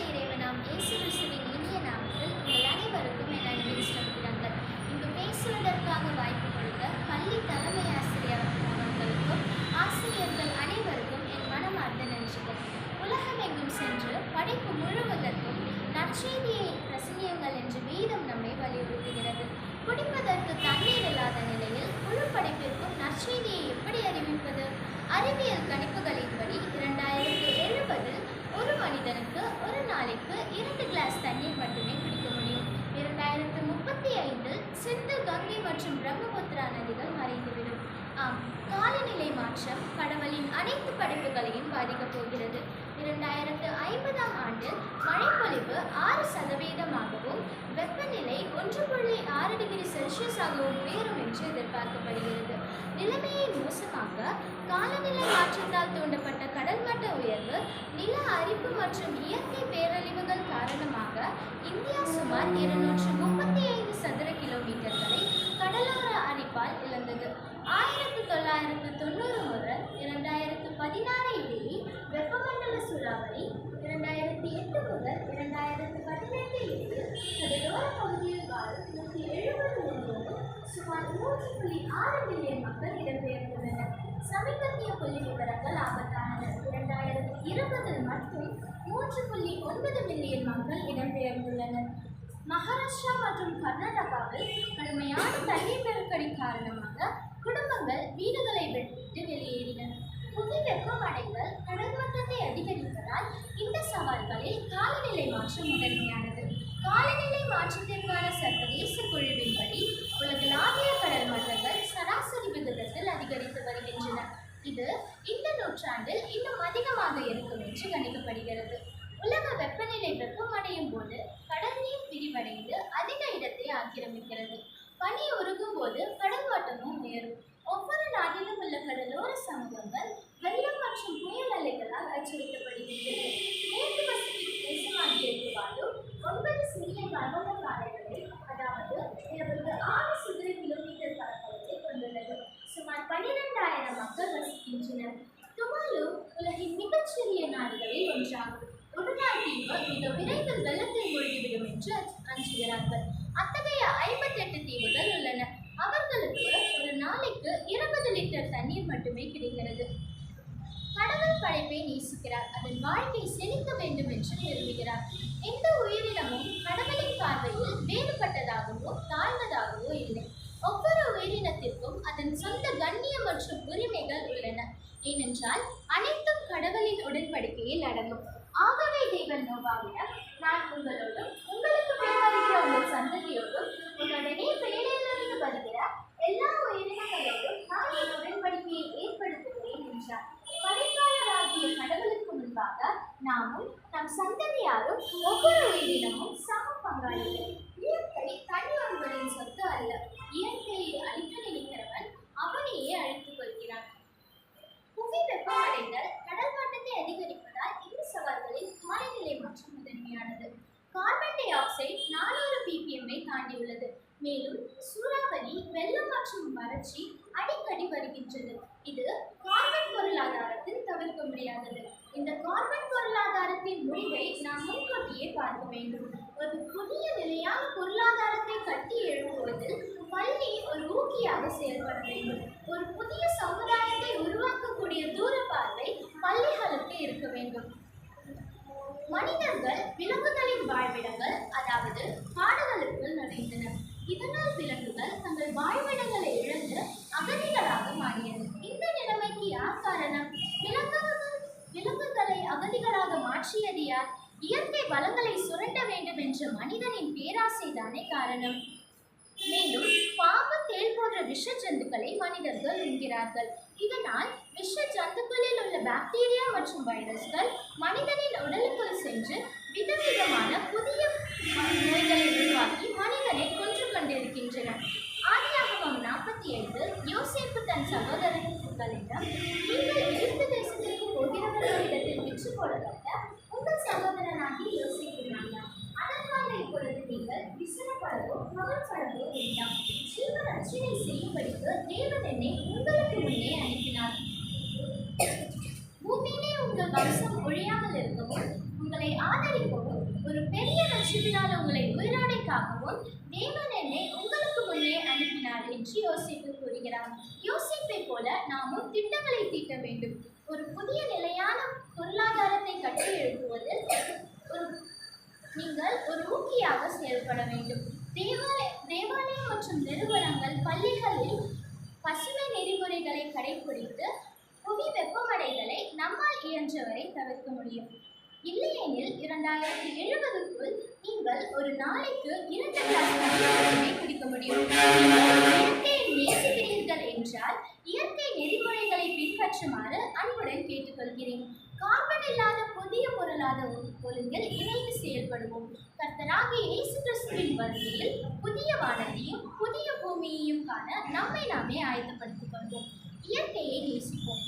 இறைவனாம் இயேசு கிறிஸ்துவின் இனிய நாமத்தில் உங்கள் அனைவருக்கும் இங்கு பேசுவதற்காக வாய்ப்பு கொடுத்த பள்ளி தலைமை ஆசிரியர் அவர்களுக்கும் ஆசிரியர்கள் அனைவருக்கும் என் மனமார்ந்த நன்றிகள். உலகமெங்கும் சென்று படைப்பு முழுவதற்கும் நற்செய்தியை பிரசங்கியுங்கள் என்று வேதம் நம்மை வலியுறுத்துகிறது. குடிப்பதற்கு தண்ணீர் இல்லாத நிலையில் முழு படைப்பிற்கும் நற்செய்தியை எப்படி அறிவிப்பது? அறிவியல் கணிப்புகளில் இரண்டாயிரத்து எழுபதில் ஒரு மனிதனுக்கு ஒரு நாளைக்கு இரண்டு கிளாஸ் தண்ணீர் மட்டுமே குடிக்க முடியும் இரண்டாயிரத்து முப்பத்தி ஐந்தில் சிந்து கங்கை மற்றும் பிரம்மபுத்திரா நதிகள் மறைந்துவிடும். ஆம் காலநிலை மாற்றம் கடவுளின் அனைத்து படைப்புகளையும் பாதிக்கப் போகிறது. இரண்டாயிரத்து ஐம்பதாம் ஆண்டில் மழைப்பொழிவு ஆறு சதவீதமாகவும் வெப்பநிலை ஒன்று புள்ளி ஆறு டிகிரி செல்சியஸாகவும் உயரும் என்று எதிர்பார்க்கப்படுகிறது. நிலைமையை மோசமாக்க காலநிலை மாற்றத்தால் தூண்டப்பட்ட கடல் மட்ட உயர்வு நில அரிப்பு மற்றும் இயற்கை பேரழிவுகள் காரணமாக இந்தியா சுமார் இருநூற்று கடலோர இழந்தது. ஆயிரத்தி தொள்ளாயிரத்து தொண்ணூறு முதல் இரண்டாயிரத்து பதினாறு இடையே வெப்பமண்டல சூறாவளி இரண்டாயிரத்தி எட்டு முதல் இரண்டாயிரத்து பதினெட்டு இடையே கடலோர பகுதியில் வாழும் நூற்றி எழுபது மில்லியனும் சுமார் மூன்று புள்ளி ஆறு மில்லியன் மக்கள் இடம்பெயர்ந்துள்ளனர். சமீபத்திய புள்ளி விவரங்கள் ஆபத்தானது. இரண்டாயிரத்தி இருபதில் மட்டும் மூன்று புள்ளி ஒன்பது மில்லியன் மக்கள் இடம் மகாராஷ்டிரா மற்றும் கர்நாடகாவில் கடுமையான தண்ணீர் நெருக்கடி காரணமாக குடும்பங்கள் வீடுகளை விட்டு வெளியேறின. புவி வெப்பமடைதல் கடல் மட்டத்தை அதிகரிப்பதால் இந்த சவால்களில் காலநிலை மாற்றம் முதன்மையானது. காலநிலை மாற்றத்திற்கான சர்வதேச குழுவின்படி உலகளாவிய கடல் மட்டங்கள் சராசரி விகிதத்தில் அதிகரித்து வருகின்றன. இது இந்த நூற்றாண்டில் இன்னும் அதிகமாக இருக்கும் என்று கணிக்கப்படுகிறது. உலக வெப்பநிலை வெப்பமடையும் போது கடல் நீர் விரிவடைந்து அதிக இடத்தை ஆக்கிரமிக்கிறது. பனி உருகும் போது கடல் மட்டமும் உயரும். ஒவ்வொரு நாட்டிலும் உள்ள கடலோர சமூகங்கள் வெள்ளம் மற்றும் புயல் அலைகளால் அச்சுறுத்தப்படும். என்று அஞ்சுகிறார்கள். அத்தகைய ஐம்பத்தெட்டு தீவுகள் உள்ளன. அவர்களுக்கு ஒரு நாளைக்கு இருபது லிட்டர் தண்ணீர் மட்டுமே கிடைக்கிறது. கடவுள் படைப்பை நேசிக்கிறார். அதன் வாழ்க்கை செழிக்க வேண்டும் என்று விரும்புகிறார். எந்த உயிரினமும் கடவுளின் பார்வையில் வேறுபட்டதாகவோ தாழ்ந்ததாகவோ இல்லை. ஒவ்வொரு உயிரினத்திற்கும் அதன் சொந்த கண்ணியம் மற்றும் உரிமைகள் உள்ளன. ஏனென்றால் அனைத்தும் கடவுளின் உடன்படிக்கையில் அடங்கும். ஆகவே தேவன் நோவாவிடம் நம் சந்ததியாரும் ஒவ்வொரு உயிரினமும் சம பங்காளிகள். இயற்கை தனி ஒருவரின் சொத்து அல்ல. இயற்கையை அழிக்க நினைக்கிறவன் அவனையே அழித்துக் கொள்கிறான். புவி வெப்பமடைதல் கடல் மட்டத்தை அதிகரிப்பதால் இந்த சவால்களில் காலநிலை மாற்றம் முதன்மையானது. கார்பன் டை ஆக்சைடு நானூறு பிபிஎம்ஐ தாண்டியுள்ளது. மேலும் சூறாவளி வெள்ளம் மற்றும் வறட்சி அடிக்கடி வருகின்றது இது கார்பன் பொருளாதாரத்தில் தவிர்க்க முடியாதது இந்த கார்பன் பொருளாதாரத்தின் முடிவை நாம் முன்கூட்டியே பார்க்க வேண்டும் ஒரு புதிய நிலையான பொருளாதாரத்தை கட்டி எழுப்புவதில் பள்ளி ஒரு ஊக்கியாக செயல்பட வேண்டும். ஒரு புதிய சமுதாயத்தை உருவாக்கக்கூடிய தூர பார்வை பள்ளிகளுக்கு இருக்க வேண்டும். மனிதர்கள் விலங்குகளின் வாழ்விடங்கள் அதாவது காடுகளுக்குள் நுழைந்தனர். இதனால் விலங்குகள் தங்கள் வாழ்விடங்களை இழந்து அகதிகளாக மாறியது. இந்த நிலைமைக்கு யார் காரணம்? விலங்குகள் விலங்குகளை அகதிகளாக மாற்றியது யார்? இயற்கை வளங்களை சுரண்ட வேண்டும் என்ற மனிதனின் பேராசைதானே காரணம். மேலும் பாம்பு தேள் போன்ற விஷ ஜந்துக்களை மனிதர்கள் உண்கிறார்கள். இதனால் விஷ ஜந்துக்களில் உள்ள பாக்டீரியா மற்றும் வைரஸ்கள் மனிதனின் உடலுக்குள் சென்று விதவிதமான புதிய நோய்களை உருவாக்கி மனிதனை கொன்று கொண்டிருக்கின்றன. அத்தியாயம் நாற்பத்தி ஏழு யோசிப்பு தன் சகோதரர்களிடம் நீங்கள் எகிப்து தேசத்திற்கு போகிறவர்களிடத்தில் விற்று போடப்பட்ட உங்கள் சகோதரனாகி யோசிப்பு நான்தான் அதற்காக இப்பொழுது நீங்கள் விசனப்படவோ கவலைப்படவோ வேண்டாம். ஜீவ ரட்சணை செய்யும்படிக்கு தேவன் என்னை உங்களுக்கு முன்னே அனுப்பினார். பூமியிலே உங்கள் வம்சம் ஒழியாமல் இருக்கவும் உங்களை ஆதரிக்கவும் ஒரு பெரிய ரட்சிப்பினால் உங்களை உயிரோடை காக்கவும் தேவன் என்னை உங்களுக்கு முன்னே அனுப்பினார் என்று யோசிப்பு வேண்டாம் யோசிப்பை போல நாமும் திட்டங்களை தீட்ட வேண்டும். ஒரு புதிய நிலையான பொருளாதாரத்தை கட்டி எழுப்புவதில் ஒரு நீங்கள் ஒரு ஊக்கியாக செயல்பட வேண்டும். தேவாலய தேவாலயம் மற்றும் நிறுவனங்கள் பள்ளிகளில் பசுமை நெறிமுறைகளை கடைபிடித்து புவி வெப்பமடைகளை நம்மால் இயன்றவரை தவிர்க்க முடியும். இல்லையெனில் இரண்டாயிரத்தி எழுபதுக்குள் நீங்கள் ஒரு நாளைக்கு இரண்டு கிளாஸ் மட்டுமே குடிக்க முடியும். நீங்கள் நேசிக்கிறீர்கள் என்றால் இயற்கை நெறிமுறைகளை பின்பற்றுமாறு அன்புடன் கேட்டுக்கொள்கிறேன். கார்பன் இல்லாத புதிய பொருளாத ஒழுங்கில் இணைந்து செயல்படுவோம். கர்த்தராகிய இயேசு கிறிஸ்துவின் வருகையில் புதிய வானத்தையும் புதிய பூமியையும் காண நம்மை நாமே ஆயத்தப்படுத்திக் கொள்வோம். இயற்கையை நேசிப்போம்.